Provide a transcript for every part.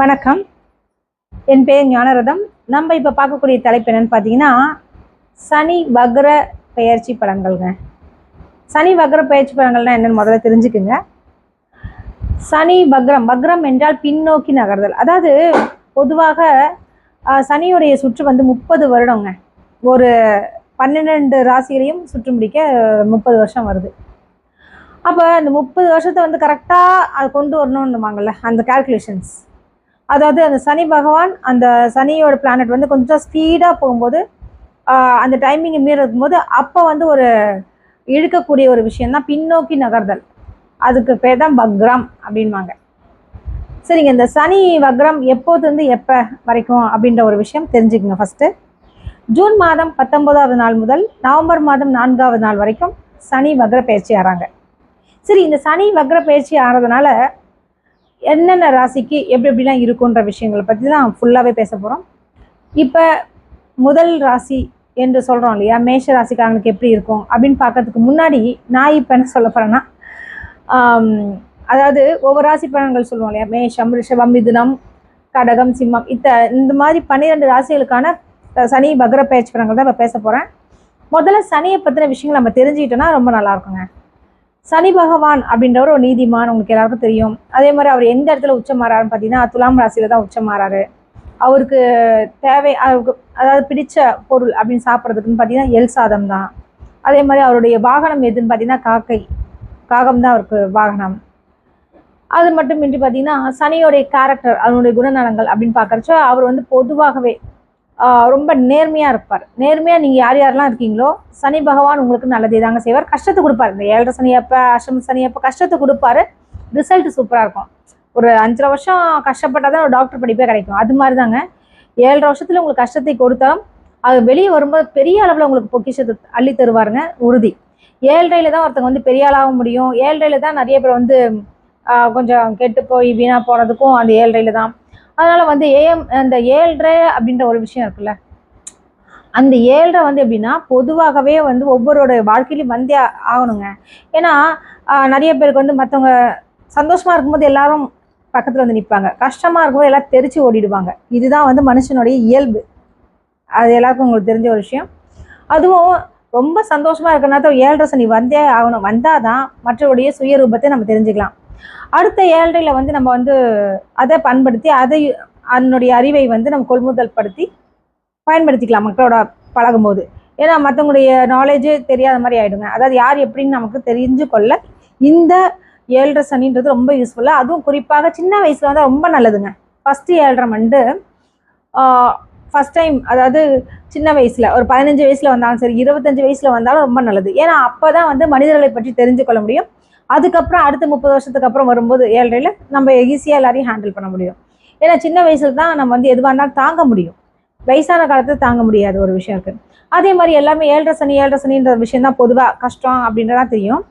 வணக்கம். என் பேர் ஞானரதம். நம்ம இப்போ பார்க்கக்கூடிய தலைப்பு என்னன்னு பார்த்தீங்கன்னா சனி வக்ர பெயர்ச்சி பலன்கள்ங்க. சனி வக்ர பெயர்ச்சி படங்கள்னா என்னன்னு முதல்ல தெரிஞ்சுக்குங்க. சனி வக்ரம் வக்ரம் என்றால் பின்னோக்கி நகர்தல். அதாவது பொதுவாக சனியுடைய சுற்று வந்து முப்பது வருடங்க. ஒரு பன்னிரெண்டு ராசிகளையும் சுற்று முடிக்க முப்பது வருஷம் வருது. அப்போ அந்த முப்பது வருஷத்தை வந்து கரெக்டாக அது கொண்டு வரணும்னுவாங்கல்ல அந்த கால்குலேஷன்ஸ் அதாவது அந்த சனி பகவான் அந்த சனியோட பிளானட் வந்து கொஞ்சம் ஸ்பீடாக போகும்போது அந்த டைமிங்கை மீறும் போது அப்போ வந்து ஒரு இழுக்கக்கூடிய ஒரு விஷயம் தான் பின்னோக்கி நகர்தல். அதுக்கு பேர் தான் வக்ரம் அப்படின்வாங்க சரிங்க இந்த சனி வக்ரம் எப்போதுலேருந்து எப்போ வரைக்கும் அப்படின்ற ஒரு விஷயம் தெரிஞ்சுக்கங்க ஃபஸ்ட்டு ஜூன் மாதம் பத்தொன்பதாவது நாள் முதல் நவம்பர் மாதம் நான்காவது நாள் வரைக்கும் சனி வக்ர பயிற்சி ஆறாங்க. சரி இந்த சனி வக்ர பயிற்சி ஆறதுனால என்னென்ன ராசிக்கு எப்படி எப்படிலாம் இருக்குன்ற விஷயங்களை பற்றி தான் ஃபுல்லாகவே பேச போகிறோம் இப்போ முதல் ராசி என்று சொல்கிறோம் இல்லையா? மேஷ ராசிக்காரங்களுக்கு எப்படி இருக்கும் அப்படின்னு பார்க்கறதுக்கு முன்னாடி நான் இப்போ என்ன சொல்ல போகிறேன்னா அதாவது ஒவ்வொரு ராசி பலன்கள் சொல்லுவோம் இல்லையா? மேஷம் ரிஷபம் மிதுனம் கடகம் சிம்மம் இத்த இந்த மாதிரி பன்னிரெண்டு ராசிகளுக்கான சனி வக்ர பயிற்சி பலன்கள் தான் இப்போ பேச போகிறேன் முதல்ல சனியை பற்றின விஷயங்கள் நம்ம தெரிஞ்சுக்கிட்டோன்னா ரொம்ப நல்லா இருக்குங்க. சனி பகவான் அப்படின்றவர் ஒரு நீதிமான் உங்களுக்கு எல்லாருக்கும் தெரியும். அதே மாதிரி அவர் எந்த இடத்துல உச்சம் மாறாருன்னு பார்த்தீங்கன்னா துலாம் ராசியில தான் உச்சம் மாறாரு. அவருக்கு தேவை அவருக்கு அதாவது பிடிச்ச பொருள் அப்படின்னு சாப்பிட்றதுக்குன்னு பார்த்தீங்கன்னா எல் சாதம் தான். அதே மாதிரி அவருடைய வாகனம் எதுன்னு பார்த்தீங்கன்னா காக்கை. காகம் தான் அவருக்கு வாகனம். அது மட்டுமின்றி பார்த்தீங்கன்னா சனியோடைய கேரக்டர் அவனுடைய குணநலங்கள் அப்படின்னு பார்க்குறச்சோ அவர் வந்து பொதுவாகவே ரொம்ப நேர்மையாக இருப்பார். நேர்மையாக நீங்கள் யார் யாரெல்லாம் இருக்கீங்களோ சனி பகவான் உங்களுக்கு நல்லதே தாங்க செய்வார். கஷ்டத்தை கொடுப்பார். இந்த ஏழரை சனி அப்போ அஷ்டம சனி அப்போ கஷ்டத்தை கொடுப்பாரு. ரிசல்ட் சூப்பராக இருக்கும். ஒரு அஞ்சரை வருஷம் கஷ்டப்பட்டால் தான் ஒரு டாக்டர் படிப்பே கிடைக்கும். அது மாதிரி தாங்க ஏழரை வருஷத்தில் உங்களுக்கு கஷ்டத்தை கொடுத்தாலும் அது வெளியே வரும்போது பெரிய அளவில் உங்களுக்கு பொக்கிஷத்தை அள்ளி தருவாருங்க. உறுதி. ஏழ்ரையில தான் ஒருத்தங்க வந்து பெரிய ஆளாக முடியும். ஏழ்ரையில தான் நிறைய பேர் வந்து கொஞ்சம் கெட்டு போய் வீணாக போகிறதுக்கும் அந்த ஏழ்ரையில தான். அதனால வந்து ஏஎம் அந்த ஏழ்ரை அப்படின்ற ஒரு விஷயம் இருக்குல்ல. அந்த ஏழ்ரை வந்து எப்படின்னா பொதுவாகவே வந்து ஒவ்வொருடைய வாழ்க்கையிலும் வந்தே ஆகணுங்க. ஏன்னா நிறைய பேருக்கு வந்து மற்றவங்க சந்தோஷமா இருக்கும்போது எல்லாரும் பக்கத்துல வந்து நிற்பாங்க கஷ்டமா இருக்கும்போது எல்லாம் தெரிச்சு ஓடிடுவாங்க. இதுதான் வந்து மனுஷனுடைய இயல்பு. அது எல்லாருக்கும் உங்களுக்கு தெரிஞ்ச ஒரு விஷயம். அதுவும் ரொம்ப சந்தோஷமா இருக்கிற நேரத்தில் ஏழரை சனி வந்தே ஆகணும். வந்தாதான் மற்றவருடைய சுயரூபத்தை நம்ம தெரிஞ்சுக்கலாம். அடுத்த ஏழரையில் வந்து நம்ம வந்து அதை பண்படுத்தி அதை அதனுடைய அறிவை வந்து நம்ம கொள்முதல் படுத்தி பயன்படுத்திக்கலாம் மக்களோட பழகும்போது. ஏன்னா மற்றவங்களுடைய நாலேஜே தெரியாத மாதிரி ஆகிடுங்க அதாவது யார் எப்படின்னு நமக்கு தெரிஞ்சு கொள்ள இந்த ஏழரை சனின்றது ரொம்ப யூஸ்ஃபுல்லாக அதுவும் குறிப்பாக சின்ன வயசில் வந்து ரொம்ப நல்லதுங்க. ஃபஸ்ட்டு ஏழரை மண்டு ஃபஸ்ட் டைம் அதாவது சின்ன வயசில் ஒரு பதினஞ்சு வயசில் வந்தாலும் சரி இருபத்தஞ்சு வயசில் வந்தாலும் ரொம்ப நல்லது. ஏன்னா அப்போ தான் வந்து மனிதர்களை பற்றி தெரிஞ்சு கொள்ள முடியும். அதுக்கப்புறம் அடுத்த முப்பது வருஷத்துக்கு அப்புறம் வரும்போது ஏழரையில் நம்ம ஈஸியாக எல்லாரையும் ஹேண்டில் பண்ண முடியும். ஏன்னா சின்ன வயசில் தான் நம்ம வந்து எதுவாக இருந்தாலும் தாங்க முடியும். வயசான காலத்தில் தாங்க முடியாத ஒரு விஷயம் இருக்குது அதே மாதிரி எல்லாமே ஏழரை சனி ஏழரை சனின்ற விஷயம் தான் பொதுவாக கஷ்டம் அப்படின்றதான் தெரியும்.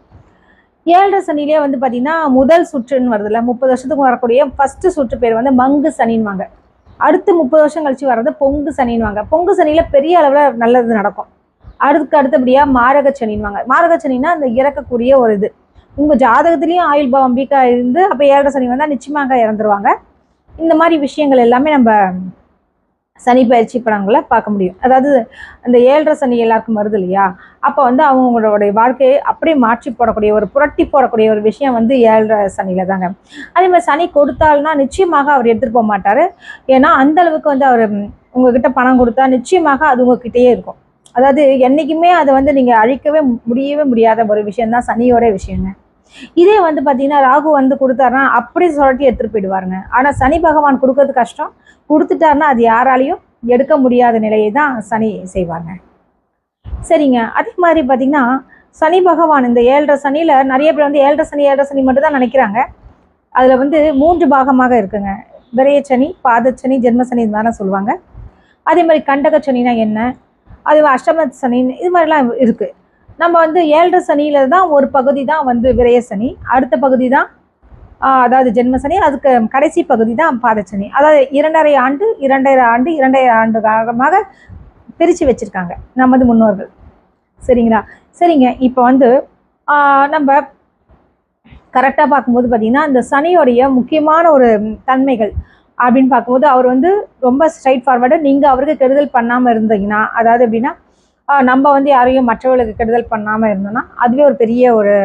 ஏழரை சனிலே வந்து பார்த்தீங்கன்னா முதல் சுற்றுன்னு வருதுல்ல முப்பது வருஷத்துக்கு வரக்கூடிய ஃபஸ்ட்டு சுற்று பேர் வந்து மங்கு சனின்வாங்க அடுத்து முப்பது வருஷம் கழிச்சு வர்றது பொங்கு சனின்வாங்க பொங்கு சனியில் பெரிய அளவில் நல்லது நடக்கும். அடுத்துக்கு அடுத்தபடியாக மாரக சனின்வாங்க மாரக சனின்னா அந்த இறக்கக்கூடிய ஒரு இது. உங்கள் ஜாதகத்துலேயும் ஆயுள் பாவம் வீக்காக இருந்து அப்போ ஏழரை சனி வந்தால் நிச்சயமாக இறந்துருவாங்க. இந்த மாதிரி விஷயங்கள் எல்லாமே நம்ம சனி பயிற்சி படங்களை பார்க்க முடியும். அதாவது அந்த ஏழரை சனி எல்லாருக்கும் வருது இல்லையா? அப்போ வந்து அவங்களுடைய வாழ்க்கையை அப்படியே மாற்றி போடக்கூடிய ஒரு புரட்டி போடக்கூடிய ஒரு விஷயம் வந்து ஏழரை சனியில் தாங்க. அதே மாதிரி சனி கொடுத்தால்னா நிச்சயமாக அவர் எடுத்துகிட்டு போக மாட்டார். ஏன்னா அந்த அளவுக்கு வந்து அவர் உங்ககிட்ட பணம் கொடுத்தா நிச்சயமாக அது உங்ககிட்டயே இருக்கும். அதாவது என்றைக்குமே அதை வந்து நீங்கள் அழிக்கவே முடியவே முடியாத ஒரு விஷயம் தான் சனியோட விஷயங்க. இதே வந்து பார்த்தீங்கன்னா ராகு வந்து கொடுத்தாருன்னா அப்படி சொல்லி எடுத்துகிட்டு போயிடுவாருங்க. ஆனால் சனி பகவான் கொடுக்கறது கஷ்டம். கொடுத்துட்டாருன்னா அது யாராலையும் எடுக்க முடியாத நிலையை தான் சனி செய்வாங்க. சரிங்க. அதே மாதிரி பார்த்தீங்கன்னா சனி பகவான் இந்த ஏழரை சனியில் நிறைய பேர் வந்து ஏழரை சனி ஏழரை சனி மட்டும் தான் நினைக்கிறாங்க. அதில் வந்து மூன்று பாகமாக இருக்குங்க. விரையச்சனி பாதச்சனி ஜென்மசனி இது மாதிரிலாம் சொல்லுவாங்க. அதே மாதிரி கண்டக சனினா என்ன? அது அஷ்டம சனி இது மாதிரிலாம் இருக்குது நம்ம வந்து ஏழரை சனியில தான் ஒரு பகுதி தான் வந்து விரய சனி அடுத்த பகுதி தான் அதாவது ஜென்ம சனி அதுக்கு கடைசி பகுதி தான் பாதச்சனி அதாவது இரண்டரை ஆண்டு இரண்டரை ஆண்டு இரண்டரை ஆண்டு காலமாக பிரித்து வச்சுருக்காங்க நமது முன்னோர்கள். சரிங்களா? சரிங்க. இப்போ வந்து நம்ம கரெக்டாக பார்க்கும்போது பார்த்திங்கன்னா இந்த சனியோடைய முக்கியமான ஒரு தன்மைகள் அப்படின்னு பார்க்கும்போது அவர் வந்து ரொம்ப ஸ்ட்ரைட் ஃபார்வர்டு நீங்கள் அவருக்கு கெடுதல் பண்ணாமல் இருந்தீங்கன்னா அதாவது எப்படின்னா நம்ம வந்து யாரையும் மற்றவர்களுக்கு கெடுதல் பண்ணாமல் இருந்தோம்னா அதுவே ஒரு பெரிய ஒரு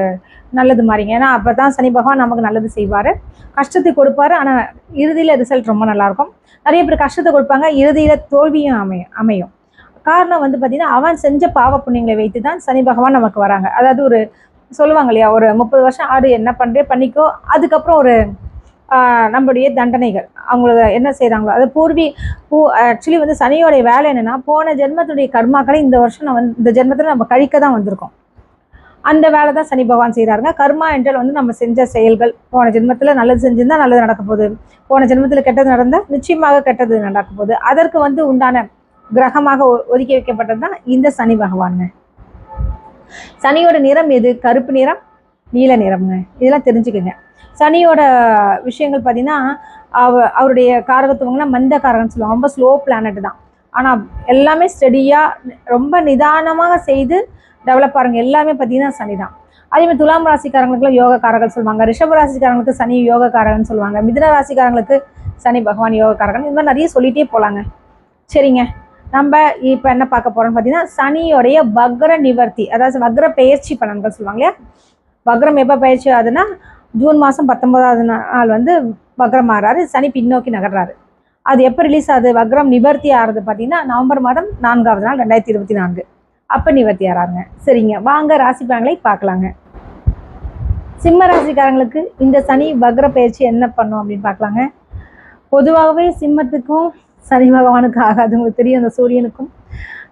நல்லது மாதிரிங்க. ஏன்னா அப்போ தான் சனி பகவான் நமக்கு நல்லது செய்வார். கஷ்டத்தை கொடுப்பாரு. ஆனால் இறுதியில் ரிசல்ட் ரொம்ப நல்லாயிருக்கும். நிறைய பேர் கஷ்டத்தை கொடுப்பாங்க. இறுதியில் தோல்வியும் அமையும் அமையும். காரணம் வந்து பார்த்திங்கன்னா அவன் செஞ்ச பாவ புண்ணியங்களை வைத்து தான் சனி பகவான் நமக்கு வராங்க. அதாவது ஒரு சொல்லுவாங்க இல்லையா ஒரு முப்பது வருஷம் ஆடு என்ன பண்ணுறே பண்ணிக்கோ. அதுக்கப்புறம் ஒரு நம்மளுடைய தண்டனைகள். அவங்கள என்ன செய்கிறாங்களோ அது பூர்வி பூ ஆக்சுவலி வந்து சனியோடைய வேலை என்னென்னா போன ஜென்மத்துடைய கர்மாக்களை இந்த வருஷம் நம்ம இந்த ஜென்மத்தில் நம்ம கழிக்க தான் வந்திருக்கோம். அந்த வேலை தான் சனி பகவான் செய்கிறாருங்க கர்மா என்றால் வந்து நம்ம செஞ்ச செயல்கள் போன ஜென்மத்தில் நல்லது செஞ்சிருந்தால் நல்லது நடக்க போகுது. போன ஜென்மத்தில் கெட்டது நடந்தால் நிச்சயமாக கெட்டது நடக்க போகுது. அதற்கு வந்து உண்டான கிரகமாக ஒ- ஒதுக்கி வைக்கப்பட்டது தான் இந்த சனி பகவானுங்க. சனியோட நிறம் எது? கருப்பு நிறம் நீல நிறம்ங்க. இதெல்லாம் தெரிஞ்சுக்கோங்க. சனியோட விஷயங்கள் பார்த்தீங்கன்னா அவ அவருடைய காரகத்துவங்கன்னா மந்த காரகம்னு சொல்லுவாங்க. ரொம்ப ஸ்லோ பிளானட் தான். ஆனால் எல்லாமே ஸ்டெடியாக ரொம்ப நிதானமாக செய்து டெவலப் ஆகிறவங்க எல்லாமே பார்த்தீங்கன்னா சனி தான். அதே மாதிரி துலாம் ராசிக்காரங்களுக்குலாம் யோகக்காரர்கள் சொல்லுவாங்க. ரிஷப ராசிக்காரங்களுக்கு சனி யோகக்காரகன் சொல்லுவாங்க. மிதன ராசிக்காரங்களுக்கு சனி பகவான் யோகக்காரகன் இந்த மாதிரி நிறைய சொல்லிட்டே போகலாங்க சரிங்க. நம்ம இப்போ என்ன பார்க்க போகிறோம்னு பார்த்தீங்கன்னா சனியோடைய வக்ர நிவர்த்தி அதாவது வக்ர பெயர்ச்சி பலன்கள் சொல்லுவாங்க இல்லையா? வக்ரம் எப்போ பயிற்சி ஆகுதுன்னா ஜூன் மாதம் பத்தொன்பதாவது நாள் வந்து வக்ரம் ஆறாரு சனி பின்னோக்கி நகர்றாரு. அது எப்போ ரிலீஸ் ஆகுது? வக்ரம் நிவர்த்தி ஆகிறது பார்த்தீங்கன்னா நவம்பர் மாதம் நான்காவது நாள் ரெண்டாயிரத்தி இருபத்தி நான்கு. அப்போ நிவர்த்தி ஆறாருங்க. சரிங்க. வாங்க ராசி பலன்களை பார்க்கலாங்க. சிம்ம ராசிக்காரங்களுக்கு இந்த சனி வக்ர பயிற்சி என்ன பண்ணும் அப்படின்னு பார்க்கலாங்க. பொதுவாகவே சிம்மத்துக்கும் சனி பகவானுக்கு ஆகாது. உங்களுக்கு தெரியும் அந்த சூரியனுக்கும்.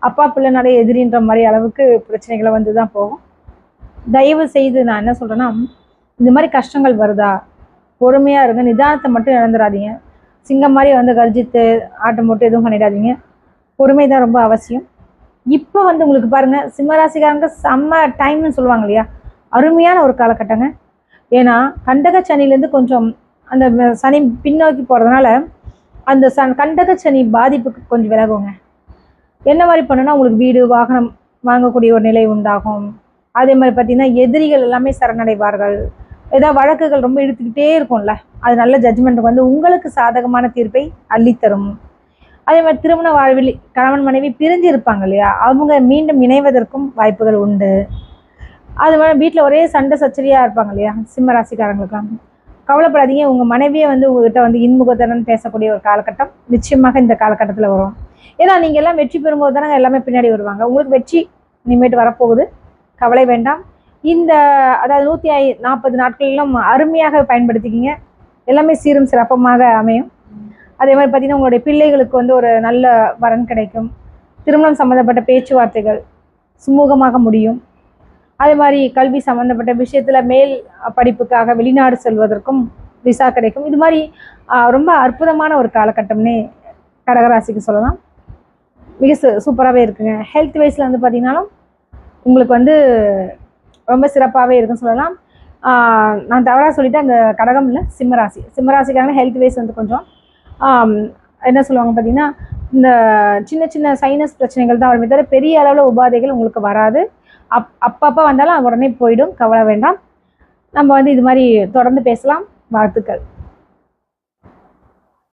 அப்பா பிள்ளைனாலே எதிரின்ற மாதிரி அளவுக்கு பிரச்சனைகளை வந்து தான் போகும். தயவு செய்து நான் என்ன சொல்கிறேன்னா இந்த மாதிரி கஷ்டங்கள் வருதா? பொறுமையாக இருங்க. நிதானத்தை மட்டும் இழந்துடாதீங்க சிங்கம் மாதிரி வந்து கர்ஜித்து ஆட்டம் போட்டு எதுவும் பண்ணிடாதீங்க. பொறுமை தான் ரொம்ப அவசியம். இப்போ வந்து உங்களுக்கு பாருங்க சிம்மராசிக்காரங்க செம்ம டைம்னு சொல்லுவாங்க இல்லையா? அருமையான ஒரு காலகட்டங்க. ஏன்னா கண்டக சனிலேருந்து கொஞ்சம் அந்த சனி பின்னோக்கி போகிறதுனால அந்த ச கண்டக சனி பாதிப்புக்கு கொஞ்சம் விலகுங்க. என்ன மாதிரி பண்ணுன்னா உங்களுக்கு வீடு வாகனம் வாங்கக்கூடிய ஒரு நிலை உண்டாகும். அதே மாதிரி பார்த்தீங்கன்னா எதிரிகள் எல்லாமே சரணடைவார்கள். ஏதாவது வழக்குகள் ரொம்ப இழுத்துக்கிட்டே இருக்கும்ல. அது நல்ல ஜட்ஜ்மெண்ட்டுக்கு வந்து உங்களுக்கு சாதகமான தீர்ப்பை அள்ளித்தரும். அதே மாதிரி திருமண வாழ்வில் கணவன் மனைவி பிரிஞ்சு இருப்பாங்க இல்லையா? அவங்க மீண்டும் இணைவதற்கும் வாய்ப்புகள் உண்டு. அது மாதிரி வீட்டில் ஒரே சண்டை சச்சரியாக இருப்பாங்க இல்லையா? சிம்ம ராசிக்காரங்களுக்குலாம் கவலைப்படாதீங்க. உங்கள் மனைவியே வந்து உங்ககிட்ட வந்து இன்முகத்தனன் பேசக்கூடிய ஒரு காலகட்டம் நிச்சயமாக இந்த காலகட்டத்தில் வரும். ஏன்னா நீங்கள் எல்லாம் வெற்றி பெறும்போது தானே எல்லாமே பின்னாடி வருவாங்க. உங்களுக்கு வெற்றி இனிமேட்டு வரப்போகுது. கவலை வேண்டாம். இந்த அதாவது நூற்றி ஐ நாற்பது நாட்களிலும் அருமையாக பயன்படுத்திக்கிங்க. எல்லாமே சீரும் சிறப்பமாக அமையும். அதே மாதிரி பார்த்தீங்கன்னா உங்களுடைய பிள்ளைகளுக்கு வந்து ஒரு நல்ல வரன் கிடைக்கும். திருமணம் சம்மந்தப்பட்ட பேச்சுவார்த்தைகள் சுமூகமாக முடியும். அதே மாதிரி கல்வி சம்மந்தப்பட்ட விஷயத்தில் மேல் படிப்புக்காக வெளிநாடு செல்வதற்கும் விசா கிடைக்கும். இது மாதிரி ரொம்ப அற்புதமான ஒரு காலகட்டம்னே கடகராசிக்கு சொல்லலாம். மிக சூப்பராகவே இருக்குங்க. ஹெல்த் வைஸில் வந்து பார்த்தீங்கன்னாலும் உங்களுக்கு வந்து ரொம்ப சிறப்பாகவே இருக்குன்னு சொல்லலாம். நான் தவறாக சொல்லிவிட்டு அந்த கடகம் இல்லை சிம்மராசி. சிம்மராசிக்கான ஹெல்த் வைஸ் வந்து கொஞ்சம் என்ன சொல்லுவாங்க பார்த்தீங்கன்னா இந்த சின்ன சின்ன சைனஸ் பிரச்சனைகள் தான் வருமே தவிர பெரிய அளவில் உபாதைகள் உங்களுக்கு வராது. அப் அப்பப்போ வந்தாலும் உடனே போயிடும் கவலை வேண்டாம். நம்ம வந்து இது மாதிரி தொடர்ந்து பேசலாம். வாழ்த்துக்கள்.